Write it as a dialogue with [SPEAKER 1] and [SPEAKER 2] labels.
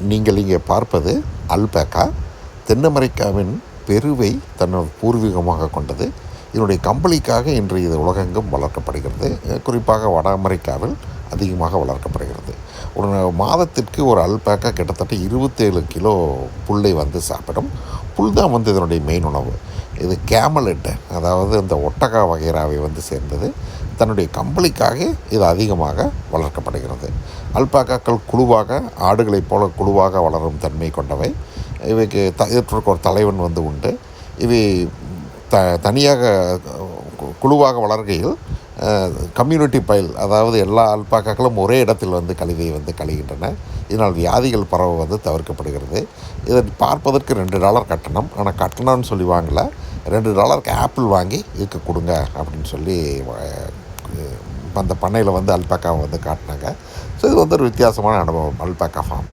[SPEAKER 1] நீங்கள் இங்கே பார்ப்பது அல்பேக்கா. தென் அமெரிக்காவின் பெருவை தன்னோட பூர்வீகமாக கொண்டது. இதனுடைய கம்பளிக்காக இன்று இது உலகெங்கும் வளர்க்கப்படுகிறது. குறிப்பாக வட அமெரிக்காவில் அதிகமாக வளர்க்கப்படுகிறது. ஒரு மாதத்திற்கு ஒரு அல்பேக்கா கிட்டத்தட்ட இருபத்தேழு கிலோ புல்லை வந்து சாப்பிடும். புல் தான் வந்து இதனுடைய மெயின் உணவு. இது கேமலெட் அதாவது இந்த ஒட்டகா வகைராவை வந்து சேர்ந்தது. தன்னுடைய கம்பளிக்காக இது அதிகமாக வளர்க்கப்படுகிறது. அல்பாக்காக்கள் குழுவாக ஆடுகளைப் போல குழுவாக வளரும் தன்மை கொண்டவை. இவைக்கு த இதற்கு ஒரு தலைவன் வந்து உண்டு. இவை த தனியாக குழுவாக வளர்கையில் கம்யூனிட்டி பயில் அதாவது எல்லா அல்பாக்காக்களும் ஒரே இடத்தில் வந்து கழிவை வந்து கழிகின்றன. இதனால் வியாதிகள் பரவ வந்து தவிர்க்கப்படுகிறது. இதை பார்ப்பதற்கு ரெண்டு டாலர் கட்டணம். ஆனால் கட்டணம்னு சொல்லி வாங்கல. ரெண்டு டாலருக்கு ஆப்பிள் வாங்கி இதுக்கு கொடுங்க அப்படின்னு சொல்லி அந்த பண்ணையில் வந்து அல்பாக்காவை வந்து காட்டினாங்க. ஸோ இது வந்து ஒரு வித்தியாசமான அனுபவம் அல்பாக்கா ஃபார்ம்